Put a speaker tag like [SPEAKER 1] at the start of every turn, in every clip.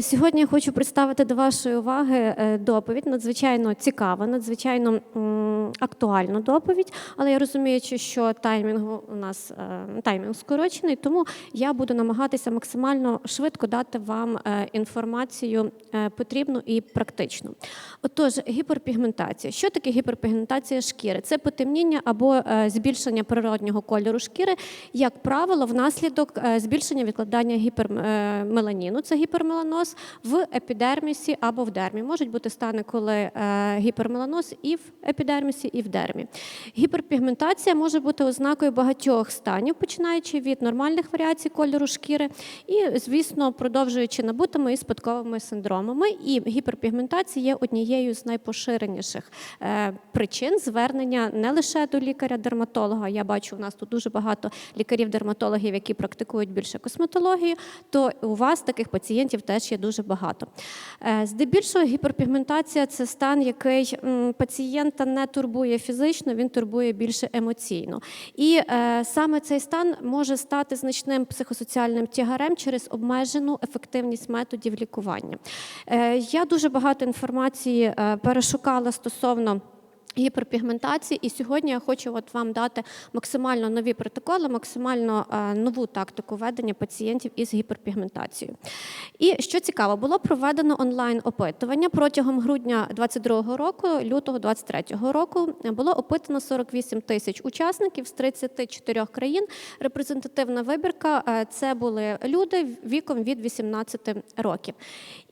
[SPEAKER 1] Сьогодні я хочу представити до вашої уваги е, доповідь надзвичайно цікава, надзвичайно актуальну доповідь. Але я розуміючи, що таймінг у нас е, таймінг скорочений, тому я буду намагатися максимально швидко дати вам е, інформацію потрібну і практичну. Отож, гіперпігментація. Що таке гіперпігментація шкіри? Це потемніння або збільшення природнього кольору шкіри, як правило, внаслідок збільшення відкладання гіпермеланіну, це гіпермеланоз, в епідермісі або в дермі. Можуть бути стани, коли е, гіпермеланоз і в епідермісі, і в дермі. Гіперпігментація може бути ознакою багатьох станів, починаючи від нормальних варіацій кольору шкіри і, звісно, продовжуючи набутими і спадковими синдромами. І гіперпігментація є однією з найпоширеніших е, причин звернення не лише до лікаря-дерматолога. Я бачу, у нас тут дуже багато лікарів-дерматологів, які практикують більше косметологію. То у вас таких пацієнтів теж є дуже багато. Е, Здебільшого гіперпігментація це стан, який пацієнта не турбує фізично, він турбує більше емоційно. І е, саме цей стан може стати значним психосоціальним тягарем через обмежену ефективність методів лікування. Е, Я дуже багато інформації перешукала стосовно. Гіперпігментації, і сьогодні я хочу от вам дати максимально нові протоколи, максимально е, нову тактику ведення пацієнтів із гіперпігментацією. І що цікаво, було проведено онлайн опитування протягом грудня 22 року, лютого 23 року. Було опитано 48 тисяч учасників з 34 країн. Репрезентативна вибірка е, це були люди віком від 18 років.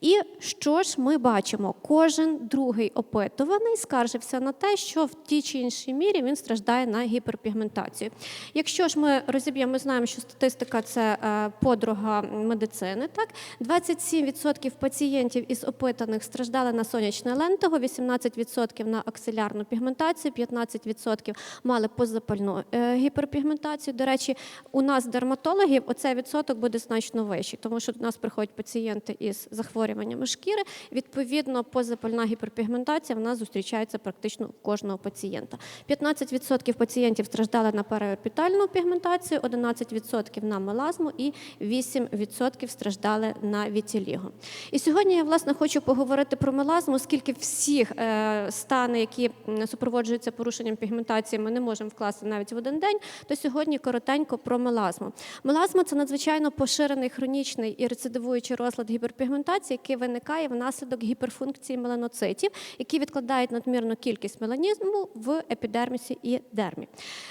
[SPEAKER 1] І що ж ми бачимо? Кожен другий опитуваний скаржився на те, що в тій чи іншій мірі він страждає на гіперпігментацію. Якщо ж ми розіб'ємо, ми знаємо, що статистика це е, подруга медицини. Так, 27% пацієнтів із опитаних страждали на сонячне лентого, 18% на аксилярну пігментацію, 15% мали позапальну е, гіперпігментацію. До речі, у нас дерматологів оцей відсоток буде значно вищий, тому що до нас приходять пацієнти із захворюваннями шкіри. Відповідно, позапальна гіперпігментація в нас зустрічається практично у кожного пацієнта. 15% пацієнтів страждали на переорбітальну пігментацію, 11% на мелазму і 8% страждали на вітіліго. І сьогодні я власне хочу поговорити про мелазму, оскільки всіх е, стани, які супроводжуються порушенням пігментації, ми не можемо вкласти навіть в один день. То сьогодні коротенько про мелазму. Мелазма це надзвичайно поширений хронічний і рецидивуючий розлад гіперпігментації, який виникає внаслідок гіперфункції меланоцитів, які відкладають надмірну кількість меланізму в епідермісі і дермі.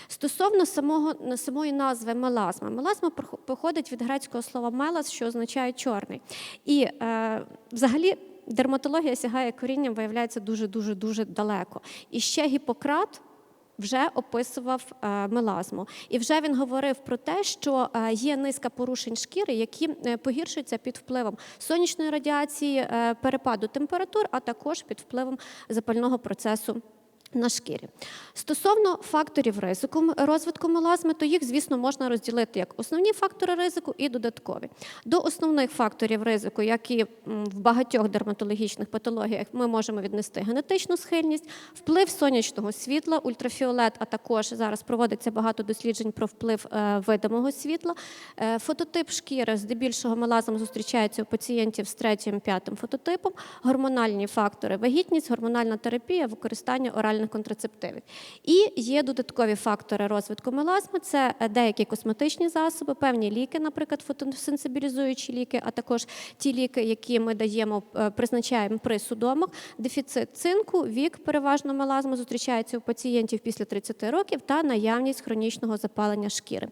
[SPEAKER 1] Стосовно самого самої назви мелазма, мелазма походить від грецького слова мелас, що означає чорний. І е, взагалі. Дерматологія сягає корінням, виявляється дуже дуже дуже далеко. І ще Гіппократ вже описував е, мелазму. І вже він говорив про те, що е, є низка порушень шкіри, які е, погіршуються під впливом сонячної радіації, перепаду температур, а також під впливом запального процесу. На шкірі стосовно факторів ризику розвитку мелазми, то їх, звісно, можна розділити як основні фактори ризику і додаткові. До основних факторів ризику, які м, в багатьох дерматологічних патологіях ми можемо віднести генетичну схильність, вплив сонячного світла, ультрафіолет, а також зараз проводиться багато досліджень про вплив е, видимого світла. Е, Фототип шкіри, здебільшого мелазм зустрічається у пацієнтів з третім, п'ятим фототипом, гормональні фактори, вагітність, гормональна терапія, використання оральних контрацептивів. І є додаткові фактори розвитку мелазми: це е, деякі косметичні засоби, певні ліки, наприклад, фотосенсибілізуючі ліки, а також ті ліки, які ми даємо, е, призначаємо при судомах, дефіцит цинку, вік переважно мелазми зустрічається у пацієнтів після 30 років та наявність хронічного запалення шкіри.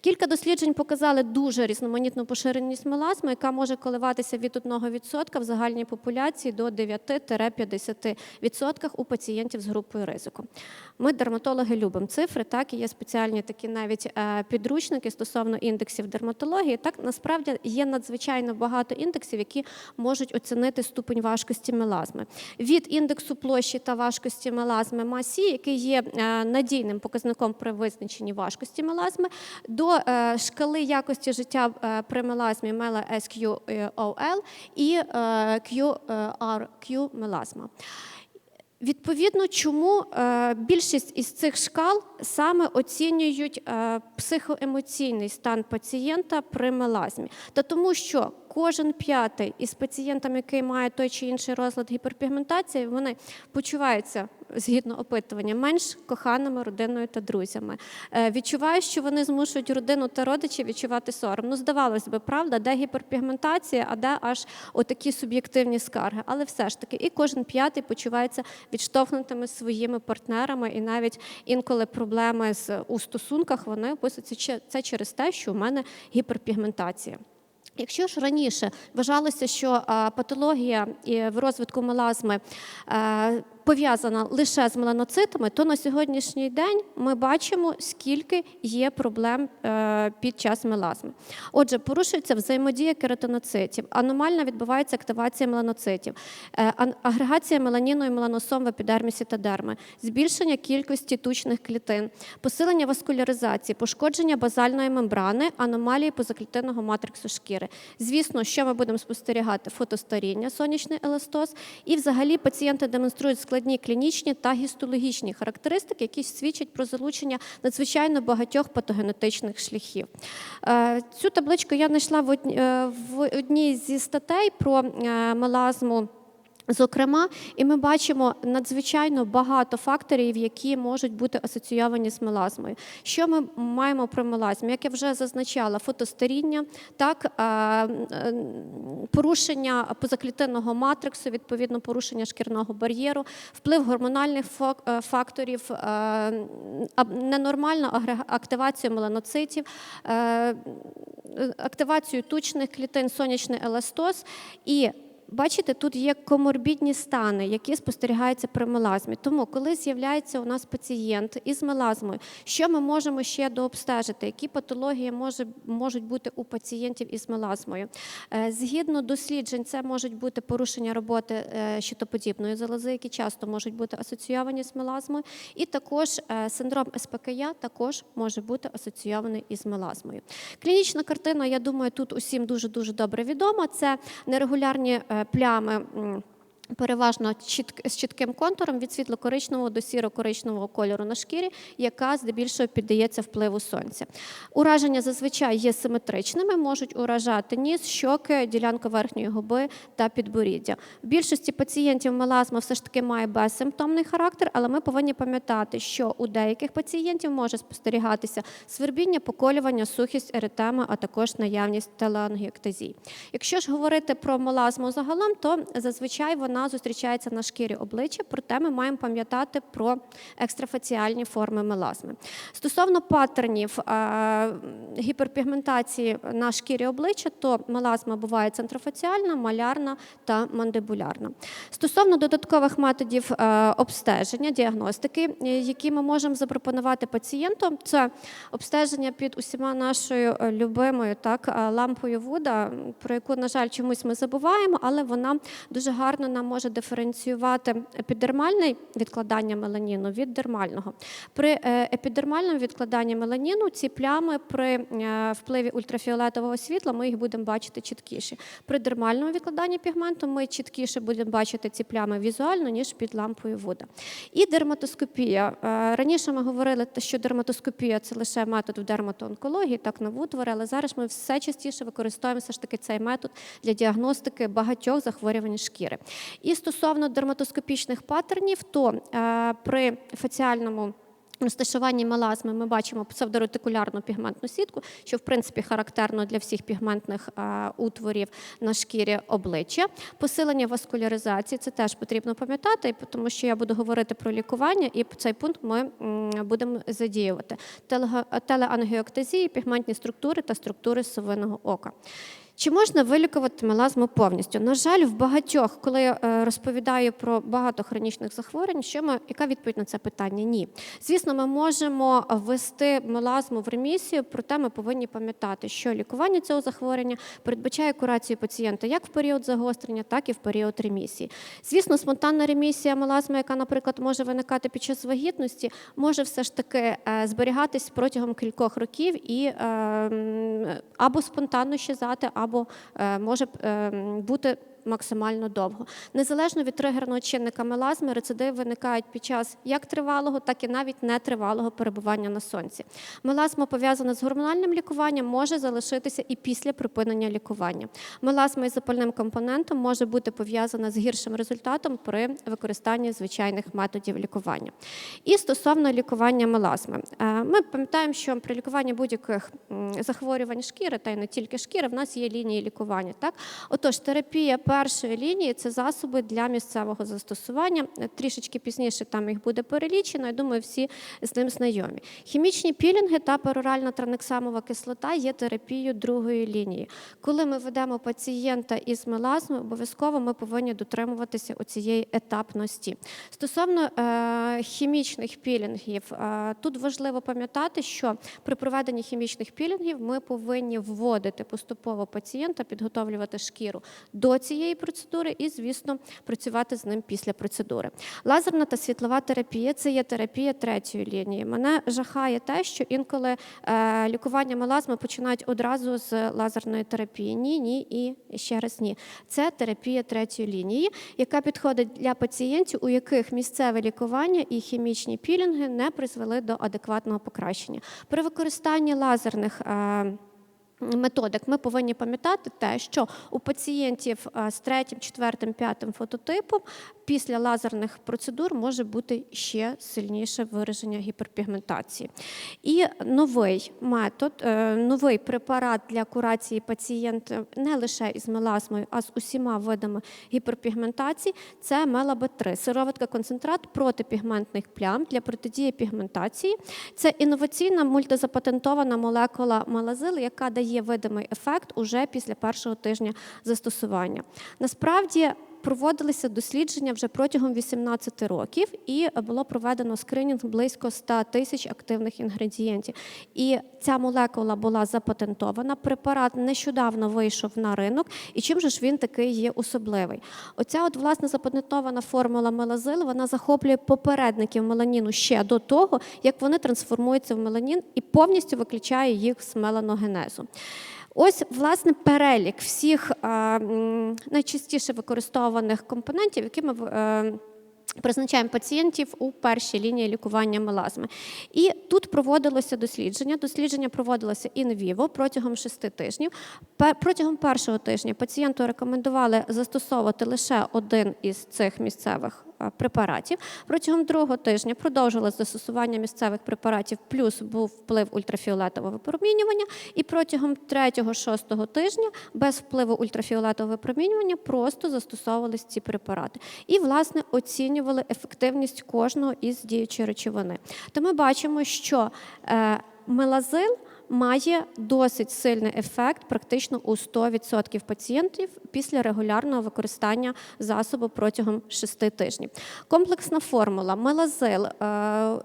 [SPEAKER 1] Кілька досліджень показали дуже різноманітну поширеність мелазми, яка може коливатися від 1% в загальній популяції до 9-50% у пацієнтів з групою ризику. Ми, дерматологи, любимо цифри, так і є спеціальні такі навіть е, підручники стосовно індексів дерматології. Так насправді є надзвичайно багато індексів, які можуть оцінити ступень важкості мелазми. Від індексу площі та важкості мелазми МАСІ, який є е, надійним показником при визначенні важкості мелазми, до е, шкали якості життя при мелазмі Мела SQOL і QRQ мелазма. Відповідно, чому е, більшість із цих шкал саме оцінюють е, психоемоційний стан пацієнта при мелазмі? Та тому, що кожен п'ятий із пацієнтами, який має той чи інший розлад гіперпігментації, вони почуваються згідно опитування менш коханими родиною та друзями. Е, відчувають, що вони змушують родину та родичів відчувати сором. Ну, здавалось би, правда, де гіперпігментація, а де аж отакі суб'єктивні скарги. Але все ж таки, і кожен п'ятий почувається відштовхнутими своїми партнерами, і навіть інколи проблеми з у стосунках вони описуються це через те, що у мене гіперпігментація. Якщо ж раніше вважалося, що патологія в розвитку мелазми е, пов'язана лише з меланоцитами, то на сьогоднішній день ми бачимо, скільки є проблем е, під час мелазми. Отже, порушується взаємодія кератиноцитів, аномальна відбувається активація меланоцитів, е, агрегація меланіну і меланосом в епідермісі та дерми, збільшення кількості тучних клітин, посилення васкуляризації, пошкодження базальної мембрани, аномалії позаклітинного матриксу шкіри. Звісно, що ми будемо спостерігати? Фотостаріння, сонячний еластоз, і взагалі пацієнти демонструють складні клінічні та гістологічні характеристики, які свідчать про залучення надзвичайно багатьох патогенетичних шляхів. Е, Цю табличку я знайшла в е, одній зі статей про е, мелазму. Зокрема, і ми бачимо надзвичайно багато факторів, які можуть бути асоційовані з мелазмою. Що ми маємо про мелазму? Як я вже зазначала, фотостаріння, так порушення позаклітинного матриксу, відповідно порушення шкірного бар'єру, вплив гормональних е, факторів, е, ненормальну активацію меланоцитів, е, активацію тучних клітин, сонячний еластоз і Бачите, тут є коморбідні стани, які спостерігаються при мелазмі. Тому, коли з'являється у нас пацієнт із мелазмою, що ми можемо ще дообстежити? Які патології може, можуть бути у пацієнтів із мелазмою? Е, Згідно досліджень, це можуть бути порушення роботи е, щитоподібної залози, які часто можуть бути асоційовані з мелазмою, і також е, синдром СПКЯ також може бути асоційований із мелазмою. Клінічна картина, я думаю, тут усім дуже дуже добре відома. Це нерегулярні плями. Переважно чітк- з чітким контуром від світло-коричневого до сіро-коричневого кольору на шкірі, яка здебільшого піддається впливу сонця. Ураження зазвичай є симетричними, можуть уражати ніс, щоки, ділянку верхньої губи та підборіддя. В більшості пацієнтів мелазма все ж таки має безсимптомний характер, але ми повинні пам'ятати, що у деяких пацієнтів може спостерігатися свербіння, поколювання, сухість, еретема, а також наявність телеангіоктазії. Якщо ж говорити про мелазму загалом, то зазвичай вона зустрічається на шкірі обличчя, проте ми маємо пам'ятати про екстрафаціальні форми мелазми. Стосовно паттернів е, гіперпігментації на шкірі обличчя, то мелазма буває центрофаціальна, малярна та мандибулярна. Стосовно додаткових методів е, обстеження, діагностики, е, які ми можемо запропонувати пацієнту, це обстеження під усіма нашою любимою так, лампою Вуда, про яку, на жаль, чомусь ми забуваємо, але вона дуже гарно нам може диференціювати епідермальне відкладання меланіну від дермального. При е, епідермальному відкладанні меланіну ці плями при е, впливі ультрафіолетового світла ми їх будемо бачити чіткіше. При дермальному відкладанні пігменту ми чіткіше будемо бачити ці плями візуально, ніж під лампою Вуда. І дерматоскопія. Е, Раніше ми говорили, що дерматоскопія це лише метод в дерматоонкології, так на вутвори, але зараз ми все частіше використовуємо все ж таки цей метод для діагностики багатьох захворювань шкіри. І стосовно дерматоскопічних паттернів, то е, при фаціальному Розташуванні мелазми ми бачимо псевдоретикулярну пігментну сітку, що в принципі характерно для всіх пігментних е, утворів на шкірі обличчя. Посилення васкуляризації це теж потрібно пам'ятати, тому що я буду говорити про лікування, і цей пункт ми будемо задіювати. Телеангіоктазії, пігментні структури та структури совиного ока. Чи можна вилікувати мелазму повністю? На жаль, в багатьох, коли я е, розповідаю про багато хронічних захворювань, що ми, яка відповідь на це питання? Ні. Звісно, ми можемо ввести мелазму в ремісію, проте ми повинні пам'ятати, що лікування цього захворювання передбачає курацію пацієнта як в період загострення, так і в період ремісії. Звісно, спонтанна ремісія мелазми, яка, наприклад, може виникати під час вагітності, може все ж таки е, зберігатись протягом кількох років і е, або спонтанно щезати, або е, може е, бути максимально довго. Незалежно від тригерного чинника мелазми, рецидиви виникають під час як тривалого, так і навіть нетривалого перебування на сонці. Мелазма пов'язана з гормональним лікуванням, може залишитися і після припинення лікування. Мелазма із запальним компонентом може бути пов'язана з гіршим результатом при використанні звичайних методів лікування. І стосовно лікування мелазми, Е, ми пам'ятаємо, що при лікуванні будь-яких захворювань шкіри, та й не тільки шкіри, в нас є лінії лікування. Так? Отож, терапія першої лінії це засоби для місцевого застосування. Трішечки пізніше там їх буде перелічено. Я думаю, всі з ним знайомі. Хімічні пілінги та пероральна транексамова кислота є терапією другої лінії. Коли ми ведемо пацієнта із мелазмою, обов'язково ми повинні дотримуватися у цієї етапності. Стосовно е, хімічних пілінгів, е, тут важливо пам'ятати, що при проведенні хімічних пілінгів ми повинні вводити поступово пацієнта, підготовлювати шкіру до цієї процедури і, звісно, працювати з ним після процедури. Лазерна та світлова терапія це є терапія третьої лінії. Мене жахає те, що інколи е, лікування мелазми починають одразу з лазерної терапії. Ні, ні і ще раз ні. Це терапія третьої лінії, яка підходить для пацієнтів, у яких місцеве лікування і хімічні пілінги не призвели до адекватного покращення. При використанні лазерних е, Методик ми повинні пам'ятати те, що у пацієнтів з третім, четвертим, п'ятим фототипом після лазерних процедур може бути ще сильніше вираження гіперпігментації. І новий метод, е, новий препарат для курації пацієнтів не лише із мелазмою, а з усіма видами гіперпігментації це мелабет-3, сироватка концентрат протипігментних плям для протидії пігментації. Це інноваційна мультизапатентована молекула малазил, яка дає видимий ефект уже після першого тижня застосування. Насправді проводилися дослідження вже протягом 18 років, і було проведено скринінг близько 100 тисяч активних інгредієнтів. І ця молекула була запатентована. Препарат нещодавно вийшов на ринок. І чим же ж він такий є особливий? Оця от власне запатентована формула мелазил, вона захоплює попередників меланіну ще до того, як вони трансформуються в меланін і повністю виключає їх з меланогенезу. Ось власне перелік всіх найчастіше використовуваних компонентів, які ми е, Призначаємо пацієнтів у першій лінії лікування мелазми. І тут проводилося дослідження. Дослідження проводилося інвіво протягом шести тижнів. Протягом першого тижня пацієнту рекомендували застосовувати лише один із цих місцевих препаратів. Протягом другого тижня продовжилось застосування місцевих препаратів, плюс був вплив ультрафіолетового випромінювання. І протягом третього-шостого тижня без впливу ультрафіолетового випромінювання просто застосовувались ці препарати. І, власне, оцінювали ефективність кожного із діючої речовини. То ми бачимо, що е, мелазил має досить сильний ефект практично у 100% пацієнтів після регулярного використання засобу протягом 6 тижнів. Комплексна формула мелазил е,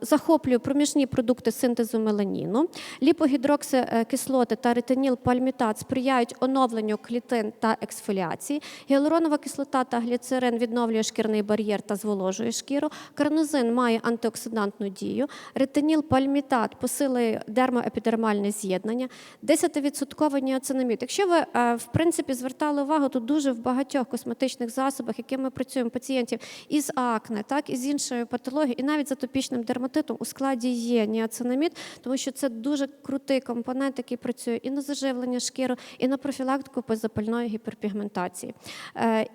[SPEAKER 1] захоплює проміжні продукти синтезу меланіну, ліпогідроксикислоти та ретиніл пальмітат сприяють оновленню клітин та ексфоліації. Гіалуронова кислота та гліцерин відновлює шкірний бар'єр та зволожує шкіру. Карнозин має антиоксидантну дію. Ретиніл пальмітат посилює дермоепідермальне з'єднання. 10% ніацинамід. Якщо ви е, в принципі звертали увагу, тут дуже в багатьох косметичних засобах, якими ми працюємо пацієнтів із акне, так і з іншою патологією, і навіть з атопічним дерматитом у складі є ніацинамід, тому що це дуже крутий компонент, який працює і на заживлення шкіри, і на профілактику позапальної гіперпігментації. Е,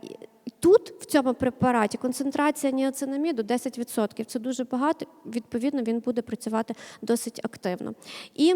[SPEAKER 1] Тут в цьому препараті концентрація ніацинаміду 10%. Це дуже багато. Відповідно, він буде працювати досить активно. І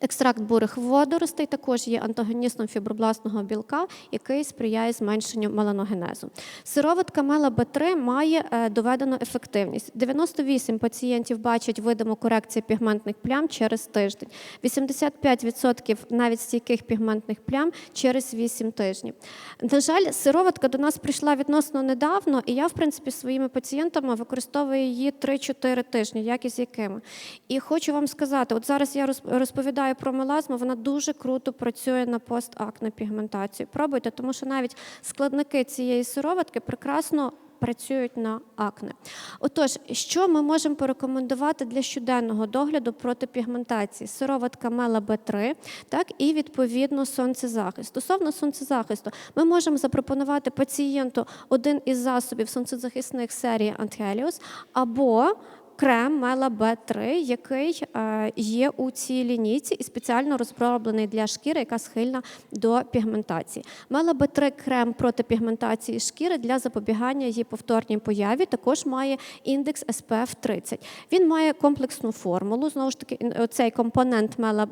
[SPEAKER 1] Екстракт бурих водоростей також є антагоністом фібробластного білка, який сприяє зменшенню меланогенезу. Сироватка мела Б3 має е, доведену ефективність. 98 пацієнтів бачать видиму корекцію пігментних плям через тиждень, 85% навіть стійких пігментних плям через 8 тижнів. На жаль, сироватка до нас прийшла відносно недавно, і я, в принципі, своїми пацієнтами використовую її 3-4 тижні, як і з якими. І хочу вам сказати, от зараз я роз- розповідаю про мелазму, вона дуже круто працює на постакне пігментацію. Пробуйте, тому що навіть складники цієї сироватки прекрасно працюють на акне. Отож, що ми можемо порекомендувати для щоденного догляду проти пігментації? Сироватка Мела Б3, так і відповідно сонцезахист. Стосовно сонцезахисту, ми можемо запропонувати пацієнту один із засобів сонцезахисних серії Антгеліус або крем Мела Б3, який е, є у цій лінійці і спеціально розроблений для шкіри, яка схильна до пігментації. Мела Б3 крем проти пігментації шкіри для запобігання її повторній появі також має індекс SPF 30. Він має комплексну формулу. Знову ж таки, цей компонент мела,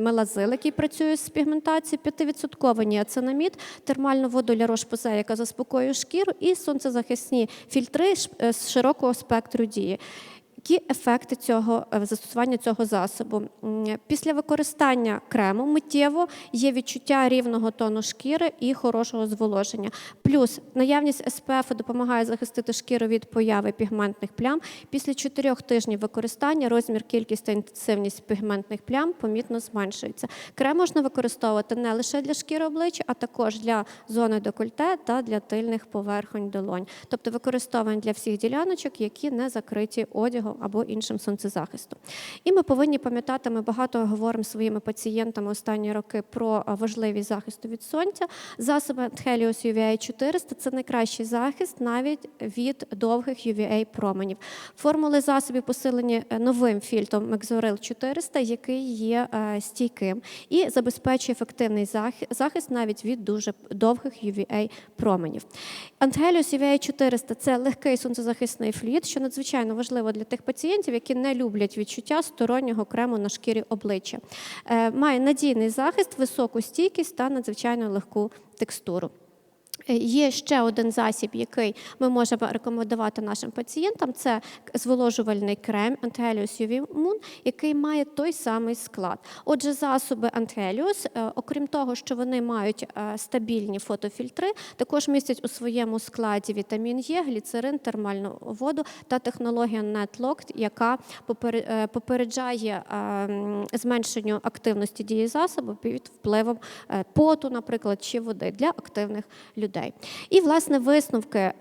[SPEAKER 1] мелазил, який працює з пігментацією, 5% ніацинамід, термальну воду для Roche-Posay, яка заспокоює шкіру, і сонцезахисні фільтри е, з широкого спектру дії. Які ефекти цього е, застосування цього засобу? Після використання крему миттєво є відчуття рівного тону шкіри і хорошого зволоження. Плюс наявність SPF допомагає захистити шкіру від появи пігментних плям. Після 4 тижнів використання розмір, кількість та інтенсивність пігментних плям помітно зменшується. Крем можна використовувати не лише для шкіри обличчя, а також для зони декольте та для тильних поверхонь долонь. Тобто використовуємо для всіх діляночок, які не закриті одягом або іншим сонцезахистом. І ми повинні пам'ятати, ми багато говоримо своїми пацієнтами останні роки про важливість захисту від сонця. Засоби Helios UVA 400 – це найкращий захист навіть від довгих UVA променів. Формули засобів посилені е, новим фільтром Mexoril 400, який є е, стійким і забезпечує ефективний захист навіть від дуже довгих UVA променів. Антгеліус UVA 400 – це легкий сонцезахисний флюїд, що надзвичайно важливо для тих пацієнтів, які не люблять відчуття стороннього крему на шкірі обличчя. Е, Має надійний захист, високу стійкість та надзвичайно легку текстуру. Е, Є ще один засіб, який ми можемо рекомендувати нашим пацієнтам. Це зволожувальний крем Anthelios UV Moon, який має той самий склад. Отже, засоби Anthelios, е, окрім того, що вони мають е, стабільні фотофільтри, також містять у своєму складі вітамін Е, гліцерин, термальну воду та технологія NetLock, яка попере- попереджає зменшенню активності дії засобу під впливом поту, наприклад, чи води для активних людей. І власне висновки, е,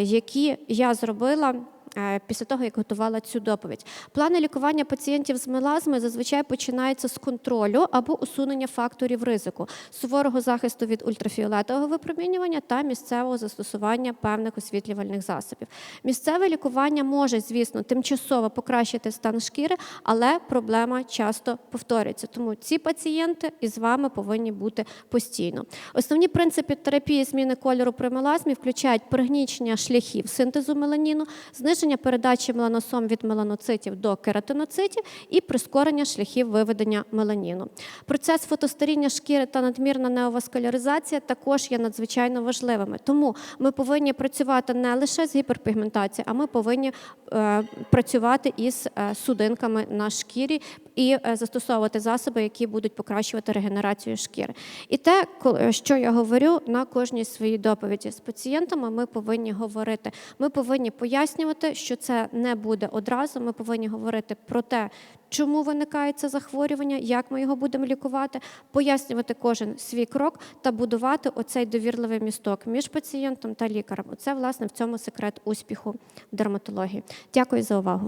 [SPEAKER 1] які я зробила. Е, Після того, як готувала цю доповідь, плани лікування пацієнтів з мелазмою зазвичай починаються з контролю або усунення факторів ризику, суворого захисту від ультрафіолетового випромінювання та місцевого застосування певних освітлювальних засобів. Місцеве лікування може, звісно, тимчасово покращити стан шкіри, але проблема часто повторюється. Тому ці пацієнти із вами повинні бути постійно. Основні принципи терапії зміни кольору при мелазмі включають пригнічення шляхів синтезу меланіну, зниження передачі меланосом від меланоцитів до кератиноцитів і прискорення шляхів виведення меланіну. Процес фотостаріння шкіри та надмірна неоваскуляризація також є надзвичайно важливими. Тому ми повинні працювати не лише з гіперпігментацією, а ми повинні е, працювати із е, судинками на шкірі і е, застосовувати засоби, які будуть покращувати регенерацію шкіри. І те, коли- що я говорю на кожній своїй доповіді з пацієнтами, ми повинні говорити. Ми повинні пояснювати, що це не буде одразу. Ми повинні говорити про те, чому виникає це захворювання, як ми його будемо лікувати, пояснювати кожен свій крок та будувати оцей довірливий місток між пацієнтом та лікарем. Оце власне в цьому секрет успіху дерматології. Дякую за увагу.